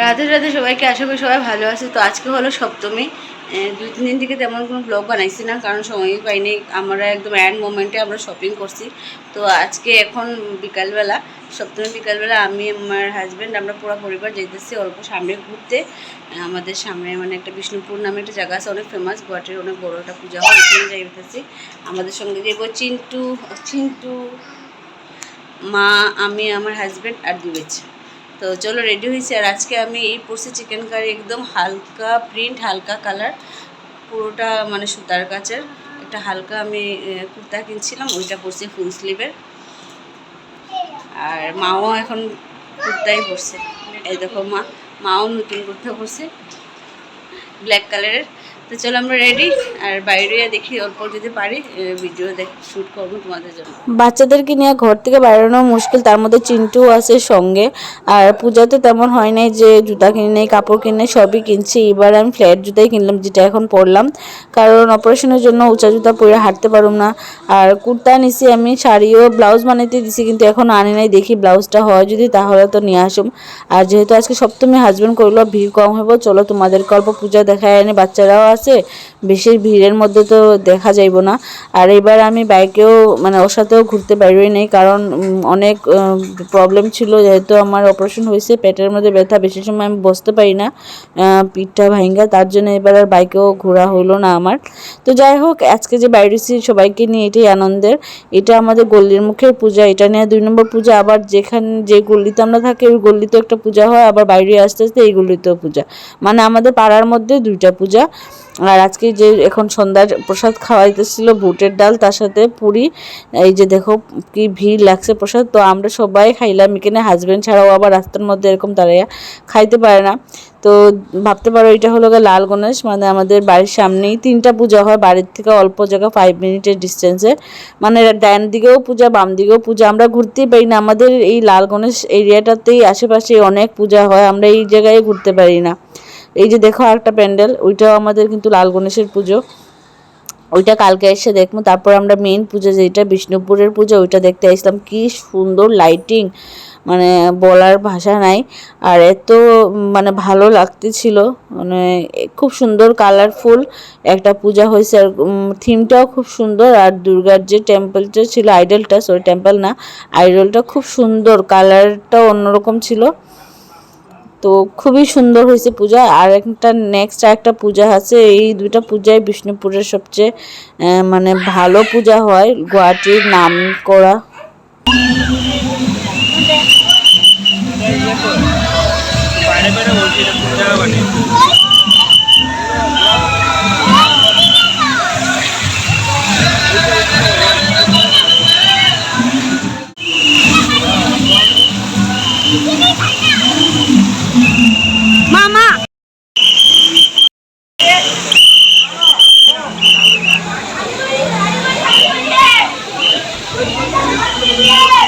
রাধে রাধে সবাইকে, আশা করি সবাই ভালো আছে। তো আজকে হলো সপ্তমী। দুই, তিন দিন থেকে তেমন কোনো ব্লগ বানাইছি না, কারণ সময়ই পাইনি। আমরা একদম অ্যান্ড মোমেন্টে আমরা শপিং করছি। তো আজকে এখন বিকালবেলা, সপ্তমী বিকালবেলা আমি, আমার হাজব্যান্ড আমরা পুরো পরিবার যেতেছি অল্প সামনে ঘুরতে। আমাদের সামনে মানে একটা বিষ্ণুপুর নামে একটা জায়গা আছে, অনেক ফেমাস গুয়াহাটির অনেক বড় একটা পূজা হয়, ওখানে যাইতেছি। আমাদের সঙ্গে যাইব চিন্টু চিন্টু, মা, আমি, আমার হাজব্যান্ড আর দুই তো চলো রেডি হয়েছি। আর আজকে আমি এই পরছি চিকেন কারি একদম হালকা প্রিন্ট হালকা কালার পুরোটা মানে সুতার কাচের। একটা হালকা আমি কুর্তা কিনছিলাম, ওইটা পরছি ফুল স্লিভের আর মাও এখন কুর্তাই পরছে। এই দেখো মা, মাও নতুন কুর্তা পরছে। ব্ল্যাক কালারের তো চলো আমরা রেডি আর বাইরে দেখি অল্প যদি পারি ভিডিও শ্যুট করব তোমাদের জন্য। বাচ্চাদেরকে নিয়ে ঘর থেকে বেরোনো মুশকিল, তার মধ্যে চিন্টু আছে সঙ্গে। আর পূজাতে তেমন হয় নাই যে জুতা কিনে নেই, কাপড় কিনে সবই কিনছি। এবার আমি ফ্ল্যাট জুতাই কিনলাম, যেটা এখন পরলাম। কারণ অপারেশনের জন্য উঁচা জুতা পরে হাঁটতে পারুম না। আর কুর্তা নিছি আমি, শাড়িও ব্লাউজ বানাইতে দিছি, কিন্তু এখন আনি নাই। দেখি ব্লাউজটা হয় যদি, তাহলে তো নিয়ে আসুম। আর যেহেতু আজকে সপ্তমী হাজবেন্ড করল ভিড় কম হইব, চলো তোমাদেরকে অল্প পূজা দেখায় আনি, বাচ্চারাও আছে বেশি ভিড়ের মধ্যে তো দেখা যাইব না। আর এবার আমি বাইকেও মানে ওর সাথেও ঘুরতে বেরোই নেই, কারণ অনেক প্রবলেম ছিল। যেহেতু আমার অপারেশন হয়েছে, পেটের মধ্যে ব্যথা, বেশি সময় আমি বসতে পারি না পিঠটা ভাঙ্গা, তার জন্য এবার আর বাইকেও ঘোরা হলো না আমার। তো যাই হোক, আজকে যে বাইরেছি সবাইকে নিয়ে এটাই আনন্দের। এটা আমাদের গল্লির মুখের পূজা, এটা নিয়ে দুই নম্বর পূজা, আবার যেখানে, যে গল্লিতে আমরা থাকি, ওই গল্লিতেও একটা পূজা হয়, আবার বাইরে আসতে আসতে এই গল্লিতেও পূজা। মানে আমাদের পাড়ার মধ্যে দুইটা পূজা। আর আজকে যে এখন সন্ধ্যার প্রসাদ খাওয়াইতেছিল বুটের ডাল, তার সাথে পুরি। এই যে দেখো কি ভিড় লাগছে প্রসাদ। তো আমরা সবাই খাইলাম, এখানে হাজব্যান্ড ছাড়াও আবার রাস্তার মধ্যে এরকম দাঁড়াইয়া খাইতে পারে না। তো ভাবতে পারো, এটা হলো গিয়ে লাল গণেশ। মানে আমাদের বাড়ির সামনেই তিনটা পূজা হয়, বাড়ির থেকে অল্প জায়গা ফাইভ মিনিটের ডিস্টেন্সে মানে ডান দিকেও পূজা, বাম দিকেও পূজা। আমরা ঘুরতেই পারি না। আমাদের এই লাল গণেশ এরিয়াটাতেই আশেপাশে অনেক পূজা হয়। আমরা এই জায়গায় ঘুরতে পারি না। এই যে দেখো আরেকটা প্যান্ডেল, ওইটাও আমাদের কিন্তু লাল গণেশের পুজো। ওইটা কালকে এসে দেখব। তারপর আমরা মেন পুজো যেটা, বিষ্ণুপুরের পুজো, ওইটা দেখতে আসলাম। কি সুন্দর লাইটিং মানে বলার ভাষা নাই। আর এত মানে ভালো লাগতেছিল মানে খুব সুন্দর কালারফুল একটা পূজা হয়েছে। আর থিমটাও খুব সুন্দর। আর দুর্গার যে টেম্পলটা ছিল আইডলটা সরি টেম্পল না আইডলটা খুব সুন্দর। কালারটাও অন্যরকম ছিল। তো খুবই সুন্দর হয়েছে পূজা। আর একটা নেক্সট একটা পূজা আছে, এই দুইটা পূজায় বিষ্ণুপুরের সবচেয়ে মানে ভালো পূজা হয়, গুয়াহাটির নাম করা। এটা কোন জায়গা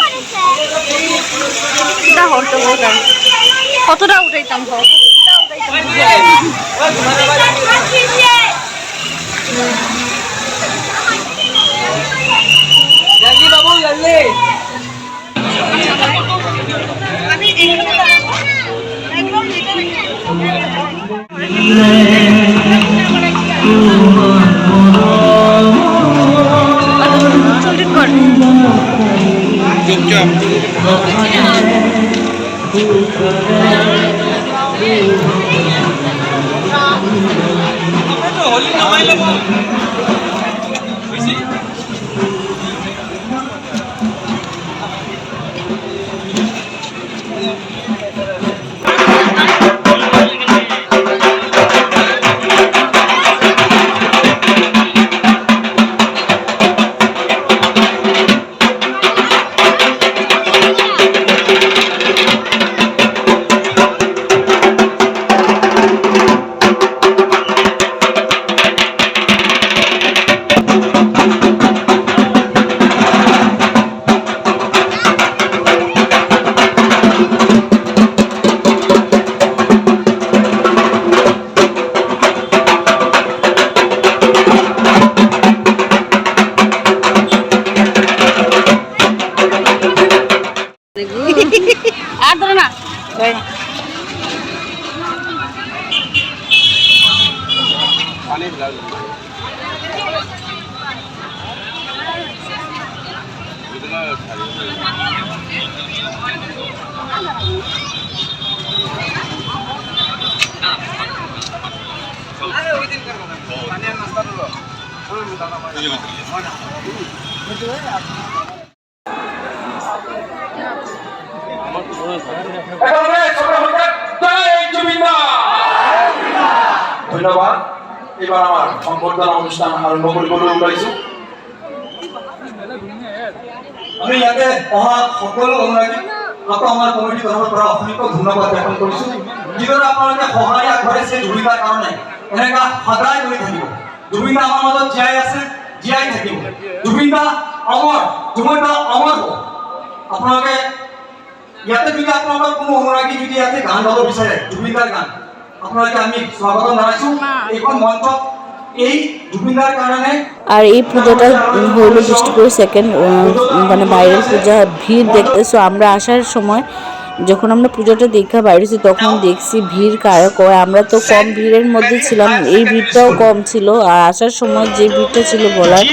বানিয়ে কতটা উঠাইতাম Yeah. ধন্যবাদ। এবার আমার সম্বর্ধনা অনুষ্ঠান আৰম্ভ কৰিবলৈ ওলাইছো আমি ইয়াতে অহা সকলো অনুৰাগীক আকৌ আমাৰ কমিটিৰ তৰফৰ পৰা অসংখ্য ধন্যবাদ জ্ঞাপন কৰিছো যিদৰে আপোনালোকে সহায় আগবঢ়াইছে জুবিতাৰ কাৰণে এনেকা সদায় কৰি থাকিব। জুবিনদা আমাৰ মাজত জীয়াই আছে, জীয়াই থাকিব। জুবিনদা অমৰ জুবিনদা অমৰ হ'ব আপোনালোকে ইয়াতে যদি আপোনালোকৰ কোনো অনুৰাগী যদি ইয়াতে গান গাব বিচাৰে, জুবিনদাৰ গান, আপোনালোকে আমি স্বাগতম জনাইছো। এইখন মঞ্চত এই জুবিনদাৰ কাৰণে আর এই পুজোটা হইল বিষ্ণুপুর সেকেন্ড মানে বাইরের পূজা, ভিড় দেখতেছো আমরা আসার সময় যখন আমরা পুজোটা দেখা বাইরেছি তখন দেখছি ভিড় কারা কয় আমরা তো কম ভিড়ের মধ্যে ছিলাম এই ভিড়টাও কম ছিল। আর আসার সময় যে ভিড়টা ছিল বলার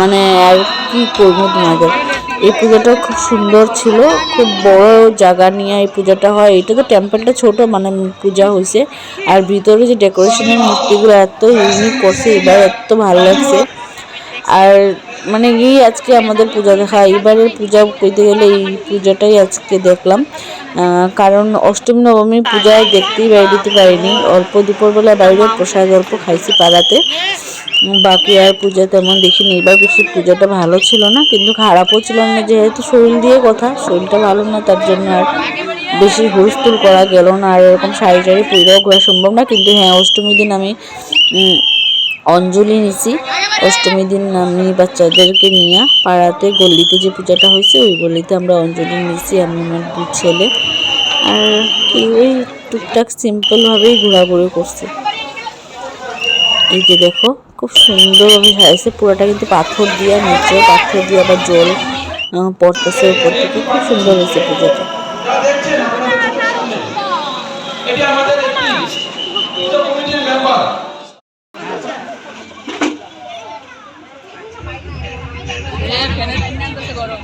মানে আর কি করব তোমাদের? এই পুজোটা খুব সুন্দর ছিল খুব বড় জায়গা নিয়ে এই পূজাটা হয়। এটা তো টেম্পলটা ছোট মানে পূজা হয়েছে। আর ভিতরে যে ডেকোরেশনের মূর্তিগুলো এত ইউনিক করছে এবার এত ভালো লাগছে। আর মানে এই আজকে আমাদের পূজা দেখা এবারের পূজা করতে গেলে এই পূজাটাই আজকে দেখলাম। কারণ অষ্টমী, নবমী পূজায় দেখতেই বাইরে দিতে পারিনি। অল্প দুপুরবেলা বাইরে প্রসাদ অল্প খাইছি পাড়াতে। বাকি আর পূজা তেমন দেখিনি। এবার বেশি পূজাটা ভালো ছিল না, কিন্তু খারাপও ছিল না, যেহেতু শরীর দিয়ে কথা, শরীরটা ভালো না, তার জন্য আর বেশি হুলস্থুল করা গেল না। আর এরকম শাড়ি টাড়ি পরেও ঘোরা সম্ভব না, কিন্তু হ্যাঁ অষ্টমীর দিন আমি অঞ্জলি নিছি। অষ্টমী দিন আমি বাচ্চাদেরকে নিয়ে পাড়াতে গল্লিতে যে পূজাটা হয়েছে ওই গল্লিতে আমরা অঞ্জলি নিছি, আমি আমার দু ছেলে। আর কি, ওই টুকটাক সিম্পলভাবেই ঘোরাঘুরি করছে। এই যে দেখো, খুব সুন্দরভাবে সাজাইছে পুরোটা কিন্তু পাথর দিয়ে নিচে পাথর দিয়ে আবার জল পড়তেছে উপর থেকে, খুব সুন্দর হয়েছে পুজোটা। এটি আমাদের একটি পুজো কমিটির মেম্বার গরম।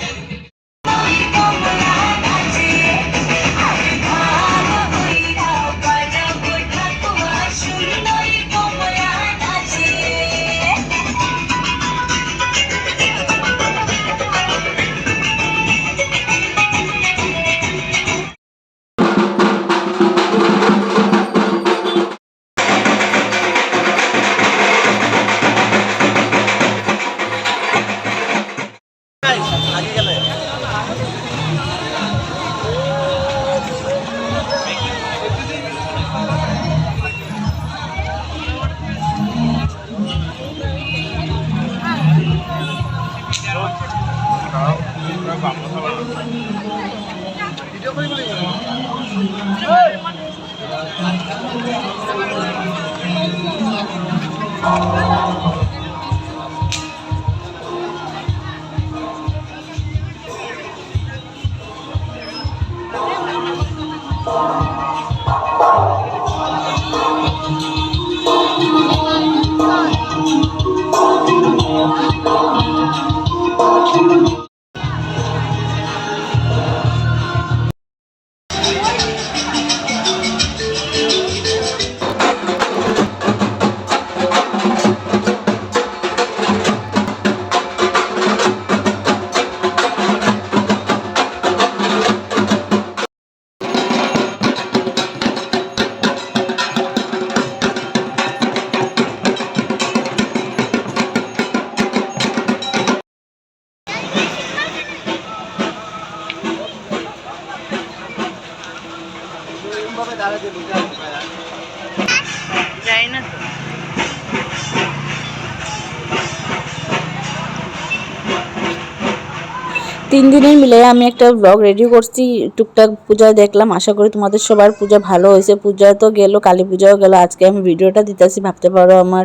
তিন দিনের মিলে আমি একটা ব্লগ রেডি করছি, টুকটাক পূজা দেখলাম, আশা করি তোমাদের সবার পূজা ভালো হয়েছে। পূজা তো গেল, কালী পূজাও গেল, আজকে আমি ভিডিওটা দিতেছি, ভাবতে পারো আমার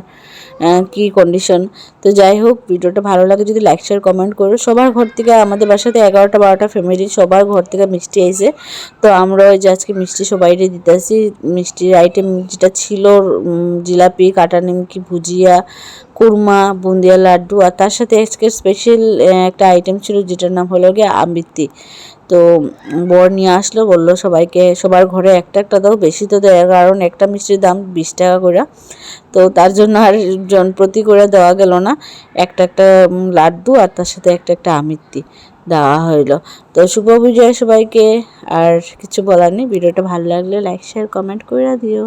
কি কন্ডিশন তো যাই হোক, ভিডিওটা ভালো লাগে যদি লাইক শেয়ার কমেন্ট করো। সবার ঘর থেকে আমাদের বাসাতে এগারোটা বারোটা ফ্যামিলি সবার ঘর থেকে মিষ্টি আইছে। তো আমরা ওই যে আজকে মিষ্টি সবাইরে দিতেছি, মিষ্টির আইটেম যেটা ছিল জিলাপি, কাটা নিমকি, ভুজিয়া, কুরমা, বুন্দিয়া লাড্ডু, আর তার সাথে আজকে স্পেশাল একটা আইটেম ছিল, যেটার নাম হলো গিয়ে আবৃত্তি তো বর নিয়ে আসলো, বলল সবাইকে, সবার ঘরে একটা একটা দাও, বেশি তো দেয়, কারণ একটা মিষ্টির দাম বিশ টাকা করে তো তার জন্য আর জন প্রতি করে দেওয়া গেল না, একটা একটা লাড্ডু আর তার সাথে একটা একটা আমিত্তি দেওয়া হইল। তো শুভ বিজয় সবাইকে, আর কিছু বলার নেই, ভিডিওটা ভালো লাগলে লাইক শেয়ার কমেন্ট করে দিও।